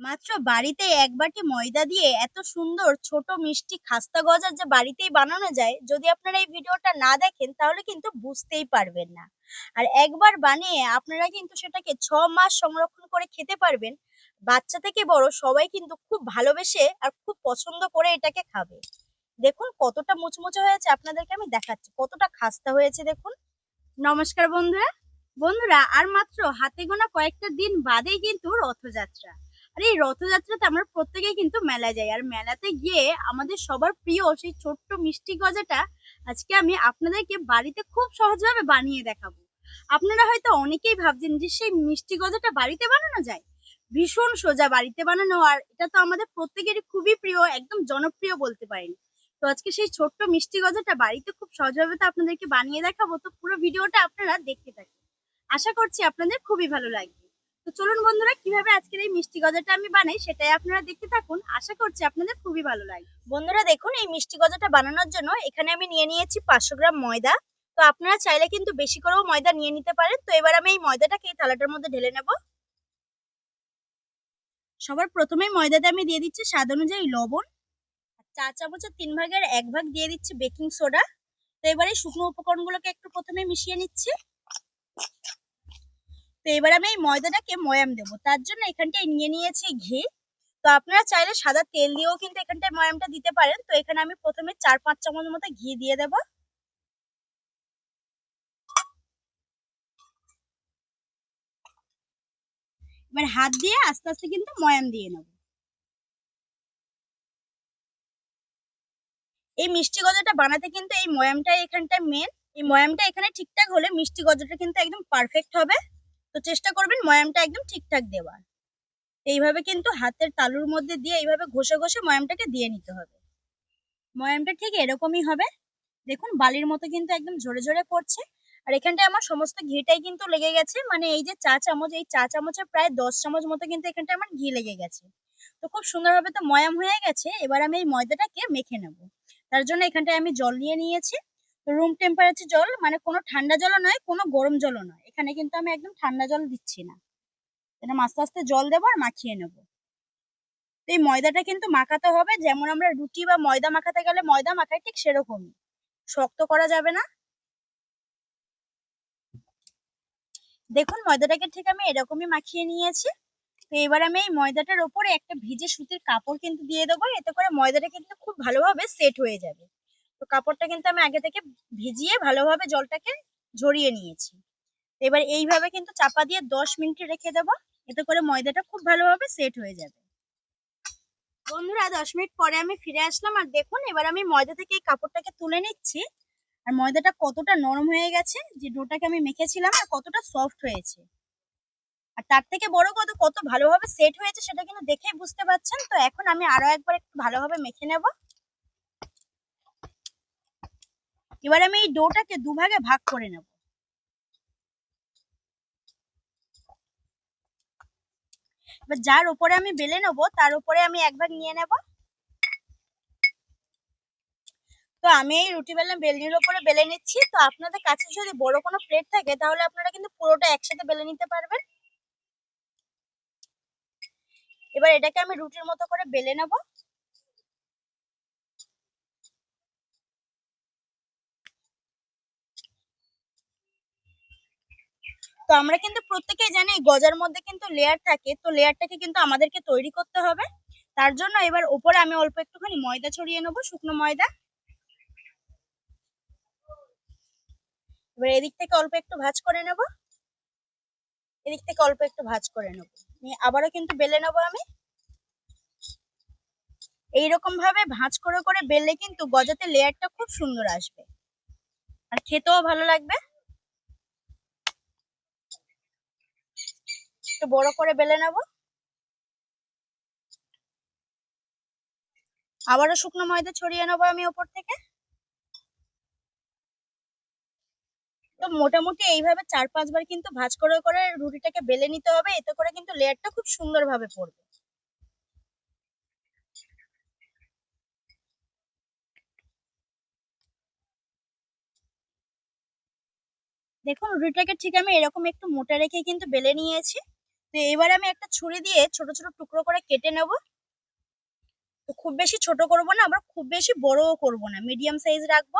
মাত্র বাড়িতে এক বাটি ময়দা দিয়ে এত সুন্দর ছোট মিষ্টি খাস্তা গজা যে বাড়িতেই বানানো যায়, যদি আপনারা এই ভিডিওটা না দেখেন, তাহলে কিন্তু বুঝতেই পারবেন না। আর একবার বানিয়ে আপনারা কিন্তু সেটাকে ছ মাস সংরক্ষণ করে খেতে পারবেন। বাচ্চা থেকে বড় সবাই কিন্তু খুব ভালোবেসে আর খুব পছন্দ করে এটাকে খাবে। দেখুন কতটা মুচমুচে হয়েছে, আপনাদেরকে আমি দেখাচ্ছি। কতটা খাস্তা হয়েছে, দেখুন। নমস্কার বন্ধুরা। বন্ধুরা, আর মাত্র হাতে গোনা কয়েকটা দিন বাদেই কিন্তু রথযাত্রা। আর এই রথযাত্রাতে আমরা প্রত্যেকেই কিন্তু মেলায় যাই। আর মেলাতে গিয়ে আমাদের সবার প্রিয় সেই ছোট্ট মিষ্টি গজাটা আজকে আমি আপনাদেরকে বাড়িতে খুব সহজভাবে বানিয়ে দেখাবো। আপনারা হয়তো অনেকেই ভাবছেন যে সেই মিষ্টি গজাটা বাড়িতে বানানো যায়? ভীষণ সোজা বাড়িতে বানানো। আর এটা তো আমাদের প্রত্যেকেরই খুবই প্রিয়, একদম জনপ্রিয় বলতে পারেন। তো আজকে সেই ছোট্ট মিষ্টি গজাটা বাড়িতে খুব সহজভাবে তো আপনাদেরকে বানিয়ে দেখাবো। তো পুরো ভিডিওটা আপনারা দেখতে থাকুন। আশা করছি আপনাদের খুবই ভালো লাগবে। তো চলুন বন্ধুরা, কীভাবে আজকের এই মিষ্টি গজাটা আমি বানাই সেটাই আপনারা দেখতে থাকুন। আশা করছি আপনাদের খুবই ভালো লাগে। বন্ধুরা দেখুন, এই মিষ্টি গজাটা বানানোর জন্য এখানে আমি নিয়ে নিয়েছি পাঁচশো গ্রাম ময়দা। তো আপনারা চাইলে কিন্তু বেশি করেও ময়দা নিয়ে নিতে পারেন। তো এবার আমি এই ময়দাটাকে এই থালাটার মধ্যে ঢেলে নেব। সবার প্রথমেই ময়দাতে আমি দিয়ে দিচ্ছি স্বাদ অনুযায়ী লবণ। চা চামচের তিন ভাগের এক ভাগ দিয়ে দিচ্ছি বেকিং সোডা। তো এবারে শুকনো উপকরণগুলোকে একটু প্রথমে মিশিয়ে নিচ্ছি। তো এবার আমি এই ময়দাটাকে ময়াম দেব। তার জন্য এখানটায় নিয়ে নিয়েছি ঘি। তো আপনারা চাইলে সাদা তেল দিয়েও কিন্তু এখানটায় ময়ামটা দিতে পারেন। তো এখানে আমি প্রথমে চার পাঁচ চামচ মতো ঘি দিয়ে দেব। এবার হাত দিয়ে আস্তে আস্তে কিন্তু ময়াম দিয়ে নেব। এই মিষ্টি গজাটা বানাতে কিন্তু এই ময়ামটা এখানটায় মেন এই ময়ামটা এখানে ঠিকঠাক হলে মিষ্টি গজাটা কিন্তু একদম পারফেক্ট হবে। তো চেষ্টা করবেন ময়ামটা একদম ঠিকঠাক দেওয়ার। এইভাবে কিন্তু হাতের তালুর মধ্যে দিয়ে এইভাবে ঘষে ঘষে ময়ামটাকে দিয়ে নিতে হবে। ময়ামটা ঠিক এরকমই হবে। দেখুন, বালির মতো কিন্তু একদম ঝরে ঝরে পড়ছে। আর এখানটায় আমার সমস্ত ঘিটাই কিন্তু লেগে গেছে। মানে এই যে চা চামচ, এই চা চামচের প্রায় দশ চামচ মতো কিন্তু এখানটায় আমার ঘি লেগে গেছে। তো খুব সুন্দরভাবে তো ময়াম হয়ে গেছে। এবার আমি এই ময়দাটাকে মেখে নেব। তার জন্য এখানটায় আমি জল নিয়ে নিয়েছি। রুম টেম্পারেচার জল মানে কোনো ঠান্ডা জলও নয়, কোনো গরম জলও নয়। এখানে কিন্তু আমি একদম ঠান্ডা জল দিচ্ছি না। এটা আস্তে আস্তে জল দেবো আর মাখিয়ে নেব। তো এই ময়দাটা কিন্তু মাখাতে হবে, যেমন আমরা রুটি বা ময়দা মাখাতে গেলে ময়দা মাখাই ঠিক সেরকমই। শক্ত করা যাবে না। দেখুন ময়দাটাকে ঠিক আমি এরকমই মাখিয়ে নিয়েছি। তো এবার আমি এই ময়দাটার ওপরে একটা ভিজে সুতির কাপড় কিন্তু দিয়ে দেবো, এতে করে ময়দাটা কিন্তু খুব ভালোভাবে সেট হয়ে যাবে। তো কাপড়টা কিন্তু আমি আগে থেকে ভিজিয়ে ভালোভাবে জলটাকে ঝরিয়ে নিয়েছি। এবার এইভাবে কিন্তু চাপা দিয়ে দশ মিনিট রেখে দেবো। এতে করে ময়দাটা খুব ভালোভাবে সেট হয়ে যাবে। বন্ধুরা, দশ মিনিট পরে আমি ফিরে আসলাম। আর দেখুন, এবার আমি ময়দা থেকে এই কাপড়টাকে তুলে নিচ্ছি। আর ময়দাটা কতটা নরম হয়ে গেছে, যে ডোটাকে আমি মেখেছিলাম, আর কতটা সফট হয়েছে। আর তার থেকে বড় কত কত ভালোভাবে সেট হয়েছে সেটা কিন্তু দেখেই বুঝতে পারছেন তো এখন আমি আরও একবার একটু ভালোভাবে মেখে নেব। এবার আমি এই ডোটাকে দুভাগে ভাগ করে নেব। এবার যার উপরে আমি বেলে নেব, তার উপরে আমি এক ভাগ নিয়ে নেব। তো আমি এই রুটি বেলনা বেলনির উপরে বেলে নিচ্ছি। তো আপনাদের কাছে যদি বড় কোনো প্লেট থাকে, তাহলে আপনারা কিন্তু পুরোটা একসাথে বেলে নিতে পারবেন। এবার এটাকে আমি রুটির মতো করে বেলে নেব। তো আমরা কিন্তু প্রত্যেকেই জানি গজার মধ্যে কিন্তু লেয়ার থাকে, তো লেয়ারটাকে কিন্তু আমাদেরকে তৈরি করতে হবে। তার জন্য এবার ওপরে আমি অল্প একটুখানি ময়দা ছড়িয়ে নেব, শুকনো ময়দা। এবার এদিক থেকে অল্প একটু ভাজ করে নেব। এদিক থেকে অল্প একটু ভাজ করে নেব। নিয়ে আবারও কিন্তু বেলে নেব আমি। এইরকম ভাবে ভাঁজ করে করে বেললে কিন্তু গজাতে লেয়ারটা খুব সুন্দর আসবে। আর খেতেও ভালো লাগবে। একটু বড় করে বেলে নেব। আবারও শুকনো ময়দা ছড়িয়ে নেব আমি ওপর থেকে। তো মোটামুটি এইভাবে চার পাঁচবার কিন্তু ভাজ করে করে রুটিটাকে বেলে নিতে হবে, এতে করে কিন্তু লেয়ারটা খুব সুন্দরভাবে পড়বে। দেখুন, রুটিটাকে ঠিক আমি এরকম একটু মোটা রেখে কিন্তু বেলে নিয়েছি। তো এবার আমি একটা ছুরি দিয়ে ছোট ছোট টুকরো করে কেটে নেব। তো খুব বেশি ছোট করব না আবার খুব বেশি বড়ও করব না মিডিয়াম সাইজ রাখব।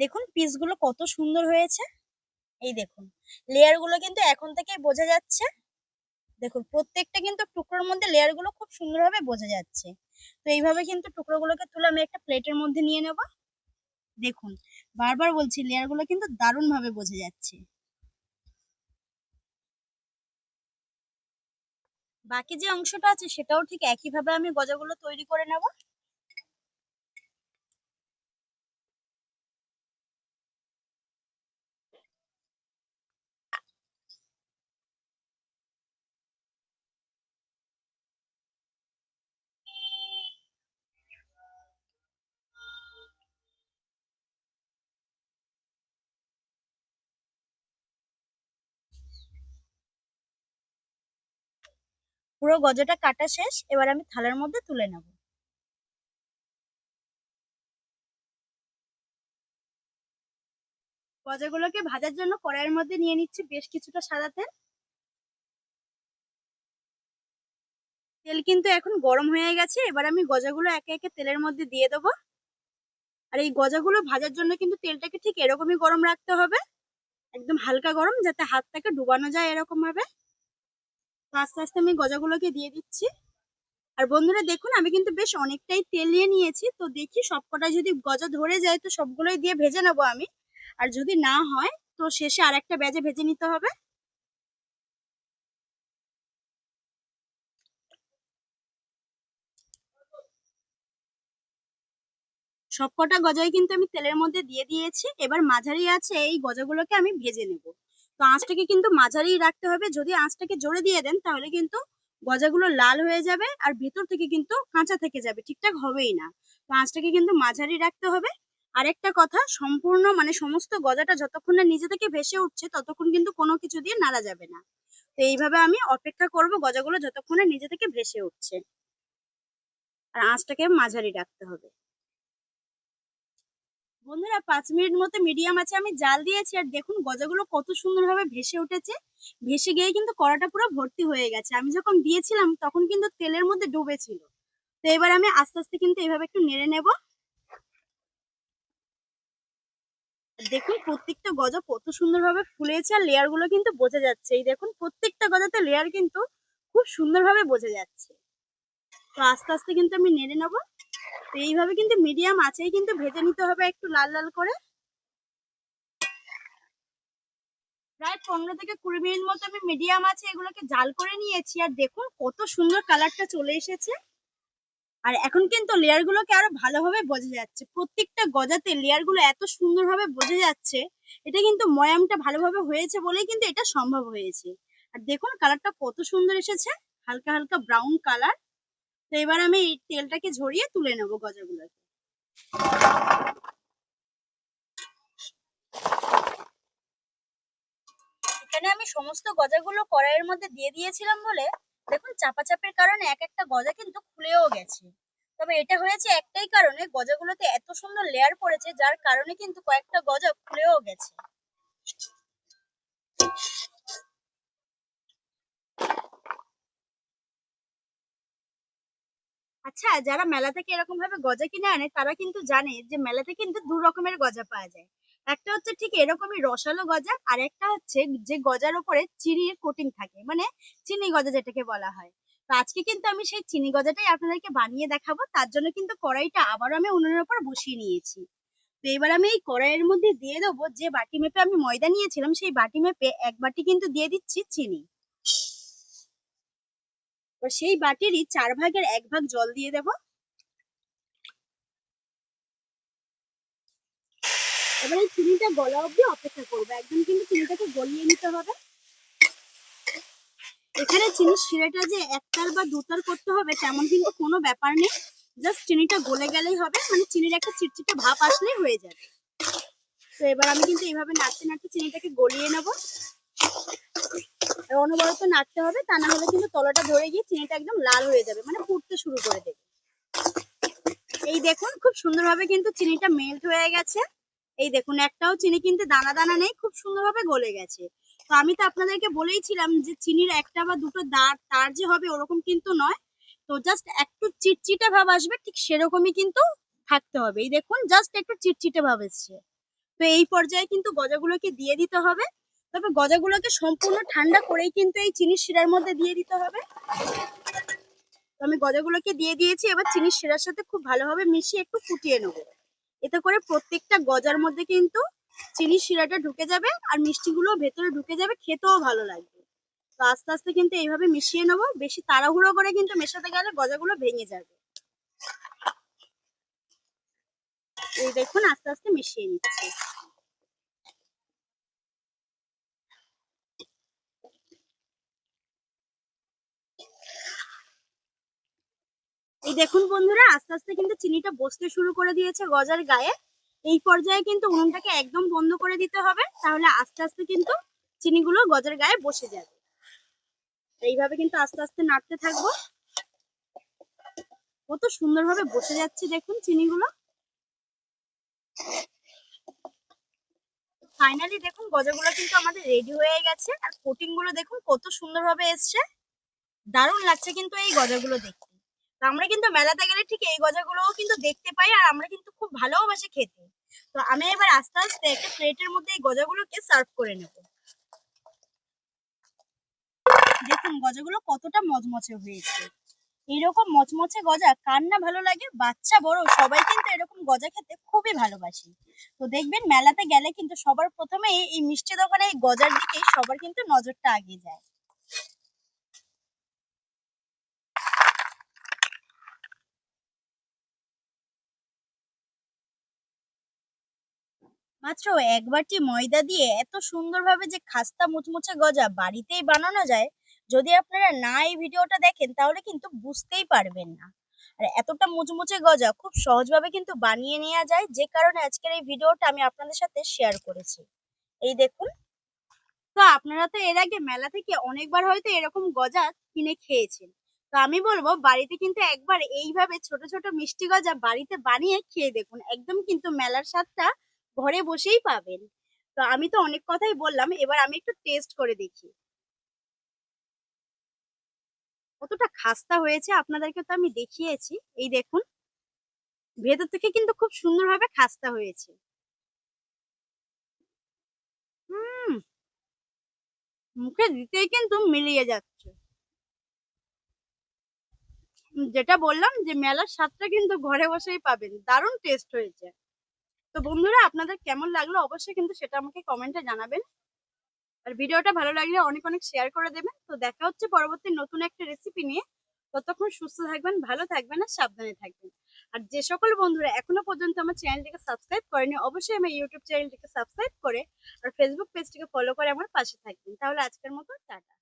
দেখুন পিসগুলো কত সুন্দর হয়েছে। এই দেখুন লেয়ারগুলো কিন্তু এখন থেকেই বোঝা যাচ্ছে। দেখুন, প্রত্যেকটা কিন্তু টুকরোর মধ্যে লেয়ারগুলো খুব সুন্দরভাবে বোঝা যাচ্ছে। তো এইভাবে কিন্তু টুকরোগুলোকে তুলে আমি একটা প্লেটের মধ্যে নিয়ে নেব। দেখুন, বারবার বলছি লেয়ারগুলো কিন্তু দারুণ ভাবে বোঝা যাচ্ছে। বাকি যে অংশটা আছে, সেটাও ঠিক একইভাবে আমি গজাগুলো তৈরি করে নেব। পুরো গজাটা কাটা শেষ, এবার আমি থালার মধ্যে তুলে নেব। গজাগুলোকে ভাজার জন্য কড়াইয়ের মধ্যে নিয়ে নিচ্ছি বেশ কিছুটা সাদা তেল। তেল কিন্তু এখন গরম হয়ে গেছে, এবার আমি গজাগুলো একে একে তেলের মধ্যে দিয়ে দেবো। আর এই গজাগুলো ভাজার জন্য কিন্তু তেলটাকে ঠিক এরকমই গরম রাখতে হবে, একদম হালকা গরম, যাতে হাতটাকে ডুবানো যায় এরকম ভাবে। আস্তে আস্তে আমি গজাগুলোকে দিয়ে দিচ্ছি। আর বন্ধুরা দেখুন, আমি কিন্তু বেশ অনেকটাই তেল নিয়ে নিয়েছি। তো দেখি সবকটা যদি গজা ধরে যায়, তো সবগুলোই দিয়ে ভেজে নেব আমি। আর যদি না হয়, তো শেষে আর একটা ব্যাজে ভেজে নিতে হবে। সবকটা গজাই কিন্তু আমি তেলের মধ্যে দিয়ে দিয়েছি। এবার মাঝারি আছে এই গজাগুলোকে আমি ভেজে নেব। তো আঁচটাকে কিন্তু মাঝারি রাখতে হবে। যদি আঁচটাকে জোরে দিয়ে দেন, তাহলে কিন্তু গজাগুলো লাল হয়ে যাবে আর ভেতর থেকে কিন্তু কাঁচা থেকে যাবে। ঠিকঠাক হবেই না। তো আঁচটাকে কিন্তু মাঝারি রাখতে হবে। আরেকটা কথা, সম্পূর্ণ মানে সমস্ত গজাটা যতক্ষণ না নিজে থেকে ভেসে উঠছে, ততক্ষণ কিন্তু কোনো কিছু দিয়ে নাড়া যাবে না। তো এইভাবে আমি অপেক্ষা করব গজাগুলো যতক্ষণে নিজে থেকে ভেসে উঠছে। আর আঁচটাকে মাঝারি রাখতে হবে। বন্ধুরা, পাঁচ মিনিট মতো মিডিয়াম আছে, আমি জাল দিয়েছি। আর দেখুন, গজাগুলো কত সুন্দরভাবে ভেসে উঠেছে। ভেসে গিয়ে কিন্তু কড়াটা পুরো ভর্তি হয়ে গেছে। আমি যখন দিয়েছিলাম, তখন কিন্তু তেলের মধ্যে ডুবেছিল তো এবার আমি আস্তে আস্তে কিন্তু এইভাবে একটু নেড়ে নেব। দেখুন, প্রত্যেকটা গজা কত সুন্দরভাবে ফুলেছে আর লেয়ারগুলো কিন্তু বোঝা যাচ্ছে। এই দেখুন, প্রত্যেকটা গজাতে লেয়ার কিন্তু খুব সুন্দরভাবে বোঝা যাচ্ছে। তো আস্তে আস্তে কিন্তু আমি নেড়ে নেব। এইভাবে কিন্তু মিডিয়াম আছেই, কিন্তু ভেজে নিতে হবে একটু লাল লাল করে। প্রায় পনেরো থেকে কুড়ি মিনিট মতো আমি মিডিয়াম আছে, এগুলোকে জাল করে নিয়েছি। আর দেখুন কত সুন্দর কালারটা চলে এসেছে। আর এখন কিন্তু লেয়ার গুলোকে আরও ভালোভাবে বোঝা যাচ্ছে। প্রত্যেকটা গজাতে লেয়ারগুলো এত সুন্দরভাবে বোঝা যাচ্ছে। এটা কিন্তু ময়ামটা ভালোভাবে হয়েছে বলেই কিন্তু এটা সম্ভব হয়েছে। আর দেখুন কালারটা কত সুন্দর এসেছে। হালকা হালকা ব্রাউন কালার। তো এবার আমি এই তেলটাকে ঝরিয়ে তুলে নেব গজাগুলোকে। এখানে আমি সমস্ত গজাগুলো কড়াইয়ের মধ্যে দিয়ে দিয়েছিলাম বলে দেখুন চাপাচাপির কারণে এক একটা গজা কিন্তু খুলেও গেছে। তবে এটা হয়েছে একটাই কারণে গজাগুলোতে এত সুন্দর লেয়ার পড়েছে যার কারণে কিন্তু কয়েকটা গজা খুলেও গেছে। আচ্ছা যারা মেলা থেকে এরকম ভাবে গজা কিনে আনে, তারা কিন্তু জানে যে মেলাতে কিন্তু দু রকমের গজা পাওয়া যায়। একটা হচ্ছে ঠিক এরকমই রসালো গজা, আর একটা হচ্ছে যে গজার উপরে চিনির কোটিং থাকে মানে চিনি গজা যেটাকে বলা হয়। তো আজকে কিন্তু আমি সেই চিনি গজাটাই আপনাদেরকে বানিয়ে দেখাবো, তার জন্য কিন্তু কড়াইটা আবারও আমি উনুনের উপর বসিয়ে নিয়েছি। তো এবার আমি এই কড়াইয়ের মধ্যে দিয়ে দেবো যে বাটি মেপে আমি ময়দা নিয়েছিলাম, সেই বাটি মেপে এক বাটি কিন্তু দিয়ে দিচ্ছি চিনি। এবার সেই বাটিরই চার ভাগের এক ভাগ জল দিয়ে দেব। এবার এই চিনিটা গলা অব্দি অপেক্ষা করব। একদম কিন্তু চিনিটাকে গলিয়ে নিতে হবে। এখানে চিনির শিরাটা যে একতাল বা দুতাল করতে হবে, তেমন কিন্তু কোনো ব্যাপার নেই। জাস্ট চিনিটা গলে গেলেই হবে। মানে চিনির একটা চিটচিটে ভাব আসলেই হয়ে যাবে। তো এবার আমি কিন্তু এইভাবে নাড়তে নাড়তে চিনিটাকে গলিয়ে নেব। অনবরত নাড়তে হবে, তা না হলে কিন্তু তলাটা ধরে গিয়ে চিনিটা একদম লাল হয়ে যাবে মানে ফুটতে শুরু করে দেবে। এই দেখুন, খুব সুন্দরভাবে কিন্তু চিনিটা মেল্ট হয়ে গেছে। এই দেখুন, একটাও চিনি কিন্তু দানা দানা নেই, খুব সুন্দরভাবে গলে গেছে। তো আমি তো আপনাদেরকে বলেইছিলাম যে চিনির একটা বা দুটো দাঁড় তার যে হবে ওরকম কিন্তু নয়। তো জাস্ট একটু চিটচিটে ভাব আসবে, ঠিক সেরকমই কিন্তু থাকতে হবে। এই দেখুন জাস্ট একটু চিটচিটে ভাব এসছে। তো এই পর্যায়ে কিন্তু গজাগুলোকে দিয়ে দিতে হবে। তবে গজাগুলোকে সম্পূর্ণ ঠান্ডা করেই কিন্তু এই চিনির শিরার মধ্যে দিয়ে দিতে হবে। তো আমি গজাগুলোকে দিয়ে দিয়েছি, এবার চিনির শিরার সাথে খুব ভালোভাবে মিশিয়ে একটু ফুটিয়ে নেব। এতে করে প্রত্যেকটা গজার মধ্যে কিন্তু চিনির শিরাটা ঢুকে যাবে আর মিষ্টিগুলো ভেতরে ঢুকে যাবে, খেতেও ভালো লাগবে। তো আস্তে আস্তে কিন্তু এইভাবে মিশিয়ে নেব, বেশি তাড়াহুড়ো করে কিন্তু মেশাতে গেলে গজাগুলো ভেঙে যাবে। এই দেখুন, আস্তে আস্তে মিশিয়ে নিচ্ছি। এই দেখুন বন্ধুরা, আস্তে আস্তে কিন্তু চিনিটা বসতে শুরু করে দিয়েছে গজার গায়ে। এই পর্যায়ে কিন্তু উনুনটাকে একদম বন্ধ করে দিতে হবে, তাহলে আস্তে আস্তে কিন্তু চিনিগুলো গজার গায়ে বসে যাবে। এইভাবে কিন্তু আস্তে আস্তে নাড়তে থাকব। কত সুন্দরভাবে বসে যাচ্ছে দেখুন চিনিগুলো। ফাইনালি দেখুন গজাগুলো কিন্তু আমাদের রেডি হয়ে গেছে, আর কোটিংগুলো দেখুন কত সুন্দরভাবে এসছে। দারুণ লাগছে কিন্তু এই গজাগুলো দেখতে। আমরা কিন্তু মেলাতে গেলে ঠিক এই গজাগুলোও কিন্তু দেখতে পাই আর আমরা কিন্তু খুব ভালোবাসি খেতে। তো আমি এবার আস্তে আস্তে একটা প্লেটের মধ্যে এই গজাগুলোকে সার্ভ করে নেব। দেখুন গজাগুলো কতটা মচমচে হয়েছে। এইরকম মচমচে গজা কার না ভালো লাগে? বাচ্চা বড়, সবাই কিন্তু এরকম গজা খেতে খুবই ভালোবাসে। তো দেখবেন মেলাতে গেলে কিন্তু সবার প্রথমে এই মিষ্টি দোকানে এই গজার দিকেই সবার কিন্তু নজরটা আগে যায়। মাত্র এক বাটি ময়দা দিয়ে এত সুন্দরভাবে যে খাস্তা মুচমুচে গজা বাড়িতেই বানানো যায়, যদি আপনারা না এই ভিডিওটা দেখেন, তাহলে কিন্তু বুঝতেই পারবেন না। আর এতটা মুচমুচে গজা খুব সহজভাবে কিন্তু বানিয়ে নেওয়া যায়, যে কারণে আজকের এই ভিডিওটা আমি আপনাদের সাথে শেয়ার করেছি। এই দেখুন। তো আপনারা তো এর আগে মেলা থেকে অনেকবার হয়তো এরকম গজা কিনে খেয়েছেন। তো আমি বলব, বাড়িতে কিন্তু একবার এইভাবে ছোট ছোট মিষ্টি গজা বাড়িতে বানিয়ে খেয়ে দেখুন। একদম কিন্তু মেলার স্বাদটা ঘরে বসেই পাবেন। তো আমি তো অনেক কথাই বললাম, এবার আমি একটু টেস্ট করে দেখি। কতটা খাস্তা হয়েছে আপনাদেরকে তো আমি দেখিয়েছি। এই দেখুন, ভেতর থেকে কিন্তু খুব সুন্দরভাবে খাস্তা হয়েছে। হুম, মুখে দিতেই কিন্তু মিলিয়ে যাচ্ছে। যেটা বললাম যে মেলার স্বাদটা কিন্তু ঘরে বসেই পাবেন। দারুণ টেস্ট হয়েছে। তো বন্ধুরা, আপনাদের কেমন লাগল? অবশ্যই কিন্তু সেটা আমাকে কমেন্টে জানাবেন। আর ভিডিওটা ভালো লাগলে অনেক অনেক শেয়ার করে দেবেন। তো দেখা হচ্ছে পরবর্তী নতুন একটা রেসিপি নিয়ে। ততক্ষণ সুস্থ থাকবেন, ভালো থাকবেন আর সাবধানে থাকবেন। আর যে সকল বন্ধুরা এখনও পর্যন্ত আমার চ্যানেলটিকে সাবস্ক্রাইব করেনি, অবশ্যই আমার ইউটিউব চ্যানেলটিকে সাবস্ক্রাইব করে আর ফেসবুক পেজটিকে ফলো করে আমার পাশে থাকবেন। তাহলে আজকের মতো, টাটা।